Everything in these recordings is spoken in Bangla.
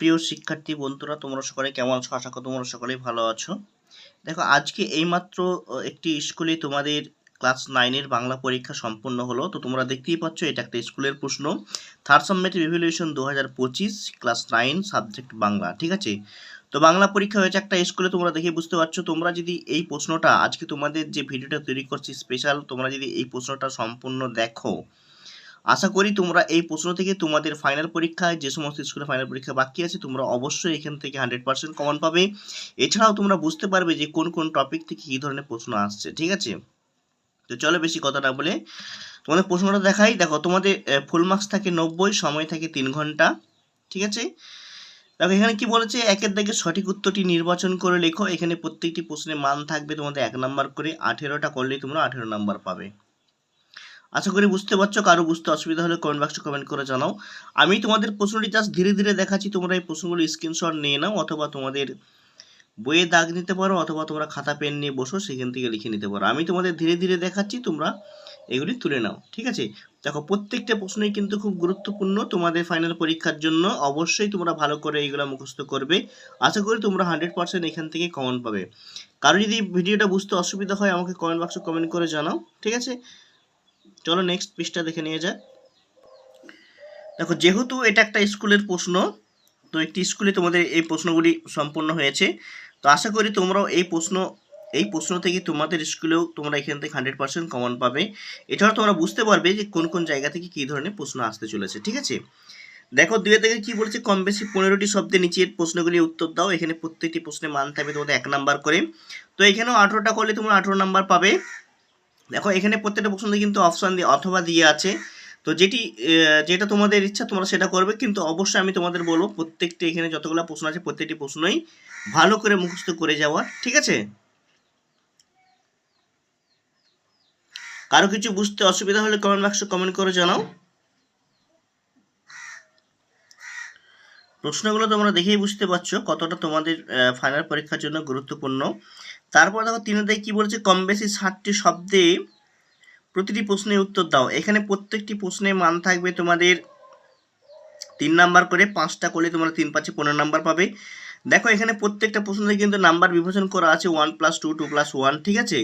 প্রিয় শিক্ষার্থী, বন্ধুরা, তোমরা সকলে কেমন আছো? আশা করি তোমরা সকলেই ভালো আছো। দেখো, আজকে এইমাত্র একটি স্কুলে তোমাদের ক্লাস নাইনের বাংলা পরীক্ষা সম্পন্ন হলো। তো তোমরা দেখতেই পাচ্ছ, এটা একটা স্কুলের প্রশ্ন। থার্ড সাবমেটিভ ইভ্যালুয়েশন দু হাজার পঁচিশ ক্লাস নাইন সাবজেক্ট বাংলা, ঠিক আছে? তো বাংলা পরীক্ষা হয়েছে একটা স্কুলে, তোমরা দেখে বুঝতে পারছ। তোমরা যদি এই প্রশ্নটা, আজকে তোমাদের যে ভিডিওটা তৈরি করছি স্পেশাল তোমরা যদি এই প্রশ্নটা সম্পূর্ণ দেখো আশা করি তোমরা এই প্রশ্ন থেকে তোমাদের ফাইনাল পরীক্ষায় যে সমস্ত স্কুলে ফাইনাল পরীক্ষা বাকি আছে, তোমরা অবশ্যই এখান থেকে হান্ড্রেড পার্সেন্ট কমন পাবে। এছাড়াও তোমরা বুঝতে পারবে যে কোন কোন টপিক থেকে কী ধরনের প্রশ্ন আসছে, ঠিক আছে? তো চলো বেশি কথা না বলে তোমাদের প্রশ্নটা দেখাই। দেখো, তোমাদের ফুল মার্কস থাকে নব্বই, সময় থাকে তিন ঘণ্টা, ঠিক আছে? দেখো, এখানে কি বলেছে? একের দাগে সঠিক উত্তরটি নির্বাচন করে লেখো। এখানে প্রত্যেকটি প্রশ্নের মান থাকবে তোমাদের এক নাম্বার করে। আঠেরোটা করলেই তোমরা আঠেরো নাম্বার পাবে। আশা করি বুঝতে পারছ, কারও বুঝতে অসুবিধা হলে কমেন্ট বক্সে কমেন্ট করে জানাও। আমি তোমাদের প্রশ্নটি জাস্ট ধীরে ধীরে দেখাচ্ছি, তোমরা এই প্রশ্নগুলো স্ক্রিনশট নিয়ে নাও, অথবা তোমাদের বইয়ে দাগ নিতে পারো, অথবা তোমরা খাতা পেন নিয়ে বসো, সেখান থেকে লিখে নিতে পারো। আমি তোমাদের ধীরে ধীরে দেখাচ্ছি, তোমরা এগুলি তুলে নাও, ঠিক আছে? দেখো, প্রত্যেকটা প্রশ্নই কিন্তু খুব গুরুত্বপূর্ণ। তোমাদের ফাইনাল পরীক্ষার জন্য অবশ্যই তোমরা ভালো করে এইগুলো মুখস্থ করবে। আশা করি তোমরা হান্ড্রেড পার্সেন্ট এখান থেকে কমন পাবে। কারও যদি ভিডিওটা বুঝতে অসুবিধা হয়, আমাকে কমেন্ট বক্সে কমেন্ট করে জানাও, ঠিক আছে? চলো নেক্সট পৃষ্ঠা দেখে নিয়ে যাক দেখো, যেহেতু এটা একটা স্কুলের প্রশ্ন, তো একটি স্কুলে তোমাদের এই প্রশ্নগুলি সম্পূর্ণ হয়েছে। তো আশা করি তোমরাও এই প্রশ্ন এই প্রশ্ন থেকে তোমাদের স্কুলেও তোমরা এখান থেকে হান্ড্রেড পার্সেন্ট কমন পাবে। এছাড়াও তোমরা বুঝতে পারবে যে কোন কোন জায়গা থেকে কী ধরনের প্রশ্ন আসতে চলেছে, ঠিক আছে? দেখো দুয়ে থেকে কি বলেছে? কম বেশি পনেরোটি শব্দের নিচের প্রশ্নগুলি উত্তর দাও। এখানে প্রত্যেকটি প্রশ্নের মান থাকবে তোমাদের এক নাম্বার করে। তো এখানেও আঠেরোটা করলে তোমরা আঠেরো নাম্বার পাবে। দেখো, এখানে প্রত্যেকটা প্রশ্নে কিন্তু অপশন দিয়ে, অথবা দিয়ে আছে। তো যেটি যেটা তোমাদের ইচ্ছা, তোমরা সেটা করবে। কিন্তু অবশ্যই আমি তোমাদের বলব, প্রত্যেকটি এখানে যতগুলো প্রশ্ন আছে, প্রত্যেকটি প্রশ্নই ভালো করে মুখস্থ করে যাওয়া, ঠিক আছে? কারও কিছু বুঝতে অসুবিধা হলে কমেন্ট বক্সে কমেন্ট করে জানাও। প্রশ্নগুলো তোমরা দেখেই বুঝতে পারছ কতটা তোমাদের ফাইনাল পরীক্ষার জন্য গুরুত্বপূর্ণ। তারপর দেখো তিন অধ্যায় কি বলেছে? কম বেশি ষাটটি শব্দে প্রতিটি প্রশ্নের উত্তর দাও। এখানে প্রত্যেকটি প্রশ্নের মান থাকবে তোমাদের তিন নাম্বার করে, পাঁচটা করলে তোমরা তিন পাঁচে পনেরো নাম্বার পাবে। দেখো, এখানে প্রত্যেকটা প্রশ্নে কিন্তু নাম্বার বিভাজন করা আছে one plus two two plus one ঠিক আছে?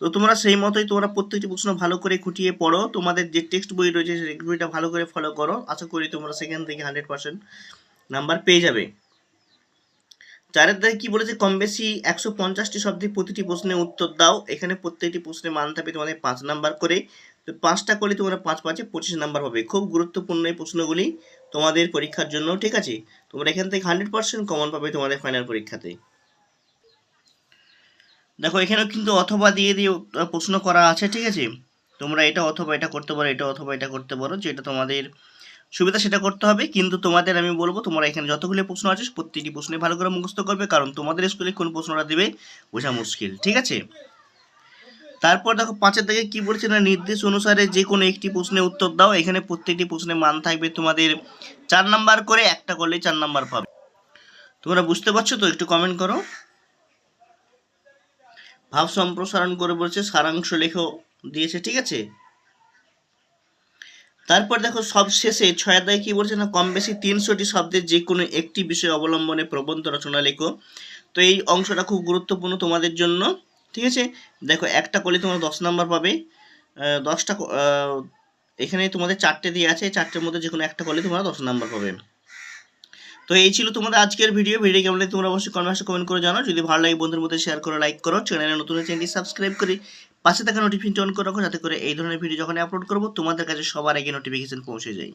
তো তোমরা সেই মতোই তোমরা প্রত্যেকটি প্রশ্ন ভালো করে খুঁটিয়ে পড়ো। তোমাদের যে টেক্সট বই রয়েছে, সেই বইটা ভালো করে ফলো করো। আশা করি তোমরা সেখান থেকে হান্ড্রেড পার্সেন্ট নাম্বার পেয়ে যাবে। চারের দাগে কি বলেছে? কম বেশি একশো পঞ্চাশটি শব্দে প্রতিটি প্রশ্নের উত্তর দাও। এখানে প্রত্যেকটি প্রশ্নের মান থাকবে তোমাদের পাঁচ নাম্বার করে। তো পাঁচটা করলে তোমরা পাঁচ পাঁচে পঁচিশ নাম্বার পাবে। খুব গুরুত্বপূর্ণ এই প্রশ্নগুলি তোমাদের পরীক্ষার জন্য, ঠিক আছে? তোমরা এখান থেকে হান্ড্রেড পার্সেন্ট কমন পাবে তোমাদের ফাইনাল পরীক্ষাতে। দেখো, এখানেও কিন্তু অথবা দিয়ে দিয়ে প্রশ্ন করা আছে, ঠিক আছে? তোমরা এটা অথবা এটা করতে পারো, এটা অথবা এটা করতে পারো, যেটা তোমাদের সুবিধা সেটা করতে হবে, কিন্তু তোমাদের আমি বলব তোমরা এখানে যতগুলো প্রশ্ন আছে, প্রত্যেকটি প্রশ্নে ভালো করে মুখস্থ করবে, কারণ তোমাদের স্কুলে কোন প্রশ্নটা দেবে বোঝা মুশকিল, ঠিক আছে? তারপর দেখো পাঁচের দিকে কি বলছে না, নির্দেশ অনুসারে যে কোনো একটি প্রশ্নের উত্তর দাও, এখানে প্রত্যেকটি প্রশ্নের মান থাকবে তোমাদের চার নাম্বার করে, একটা করলে চার নাম্বার পাবে। তোমরা বুঝতে পারছ তো, একটু কমেন্ট করো। ভাব সম্প্রসারণ করে বলছে, সারাংশ লেখো দিয়েছে, ঠিক আছে? তারপর দেখো সব শেষে ছয় অধ্যায় কি বলছে না, কম বেশি তিনশোটি শব্দের যে কোনো একটি বিষয় অবলম্বনে প্রবন্ধ রচনা লেখো। তো এই অংশটা খুব গুরুত্বপূর্ণ তোমাদের জন্য, ঠিক আছে? দেখো একটা করলে তোমরা দশ নাম্বার পাবে। দশটা এখানে তোমাদের চারটে দিয়ে আছে চারটের মধ্যে যে কোনো একটা করলে তোমরা দশ নাম্বার পাবে। তো এই ছিল তোমাদের আজকের ভিডিও। ভিডিও কেমন তোমরা অবশ্যই কমেন্টে কমেন্ট করে জানাও। যদি ভালো লাগে বন্ধুর মধ্যে শেয়ার করো লাইক করো চ্যানেলে নতুন চ্যানেলটি সাবস্ক্রাইব করি পাশে থাকা নোটিফিকেশন অন করে রাখো, যাতে করে এই ধরনের ভিডিও যখন আপলোড করব, তোমাদের কাছে সবার আগে নোটিফিকেশন পৌঁছে যায়।